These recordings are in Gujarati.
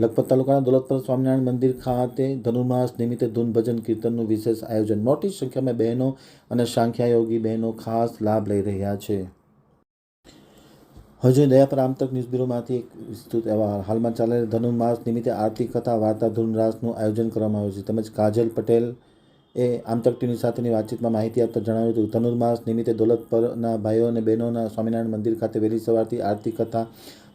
લખપત તાલુકાના દોલતપર સ્વામિનારાયણ મંદિર ખાતે ધનુર્માસ નિમિત્તે ધૂન ભજન કીર્તનનું વિશેષ આયોજન. મોટી સંખ્યામાં બહેનો અને સાંખ્યાયોગી બહેનો ખાસ લાભ લઈ રહ્યા છે. હજુ દયા પર આમતક ન્યૂઝ બ્યુરોમાંથી એક વિસ્તૃત અહેવાલ. હાલમાં ચાલેલ ધનુર્માસ નિમિત્તે આરતી કથા વાર્તા ધૂનરાસનું આયોજન કરવામાં આવ્યું છે. તેમજ કાજલ પટેલ એ આમતક ટીવી સાથેની વાતચીતમાં માહિતી આપતા જણાવ્યું હતું. ધનુર્માસ નિમિત્તે દોલતપરના ભાઈઓ અને બહેનોના સ્વામિનારાયણ મંદિર ખાતે વહેલી સવારથી આરતી કથા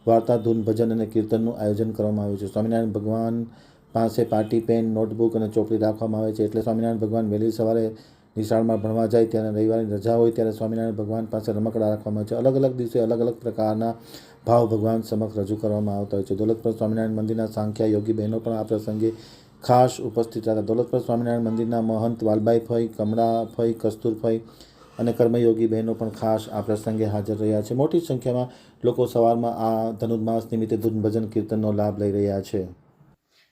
વાર્તા, ધૂન, ભજન અને કીર્તનનું આયોજન કરવામાં આવ્યું છે. સ્વામિનારાયણ ભગવાન પાસે પાર્ટી પેન, નોટબુક અને ચોપડી રાખવામાં આવે છે. એટલે સ્વામિનારાયણ ભગવાન વહેલી સવારે નિશાળમાં ભણવા જાય ત્યારે રવિવારની રજા હોય ત્યારે સ્વામિનારાયણ ભગવાન પાસે રમકડા રાખવામાં આવે છે. અલગ અલગ દિવસે અલગ અલગ પ્રકારના ભાવ ભગવાન સમક્ષ રજૂ કરવામાં આવતા હોય છે. દોલતપુર સ્વામિનારાયણ મંદિરના સાંખ્યા યોગી બહેનો પણ આ પ્રસંગે ખાસ ઉપસ્થિત હતા. દોલતપુર સ્વામિનારાયણ મંદિરના મહંત વાલબાઈ ફઈ, કમળા ફઈ કસ્તુર ફઈ અને કર્મયોગી બહેનો પણ ખાસ આ પ્રસંગે હાજર રહ્યા છે. મોટી સંખ્યામાં લોકો સવારમાં આ ધનુર્માસ નિમિત્તે ભજન કીર્તનનો લાભ લઈ રહ્યા છે.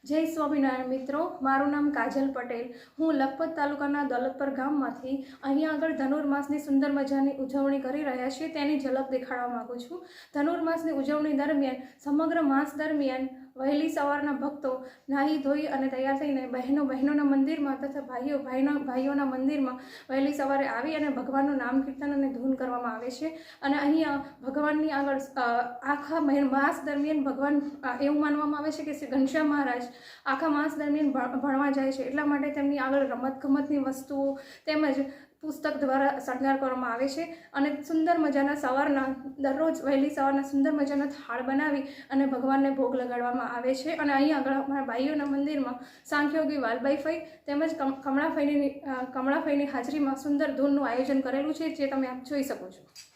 જય સ્વામિનારાયણ મિત્રો, મારું નામ કાજલ પટેલ. હું લખપત તાલુકાના દોલતપર ગામમાંથી અહીંયા આગળ ધનુર્માસની સુંદર મજાની ઉજવણી કરી રહ્યા છીએ. તેની ઝલક દેખાડવા માગું છું. ધનુર્માસની ઉજવણી દરમિયાન, સમગ્ર માસ દરમિયાન વહેલી સવારના ભક્તો નાહી ધોઈ અને તૈયાર થઈને બહેનો બહેનોના મંદિરમાં તથા ભાઈઓ ભાઈના ભાઈઓના મંદિરમાં વહેલી સવારે આવી અને ભગવાનનું નામ કીર્તન અને ધૂન કરવામાં આવે છે. અને અહીંયા ભગવાનની આગળ આખા માસ દરમિયાન ભગવાન એવું માનવામાં આવે છે કે શ્રી ઘનશ્યામ મહારાજ આખા માસ દરમિયાન ભણવા જાય છે. એટલા માટે તેમની આગળ રમતગમતની વસ્તુઓ તેમજ પુસ્તક દ્વારા શણગાર કરવામાં આવે છે અને સુંદર મજાના સવારના, દરરોજ વહેલી સવારના સુંદર મજાના થાળ બનાવી અને ભગવાનને ભોગ લગાડવામાં આવે છે. અને અહીં આગળ અમારા ભાઈઓના મંદિરમાં સાંખ્યોગી વાલબાઈ ફઈ તેમજ કમ- કમળાફઈની કમળાફઈની હાજરીમાં સુંદર ધૂનનું આયોજન કરેલું છે, જે તમે આપ જોઈ શકો છો.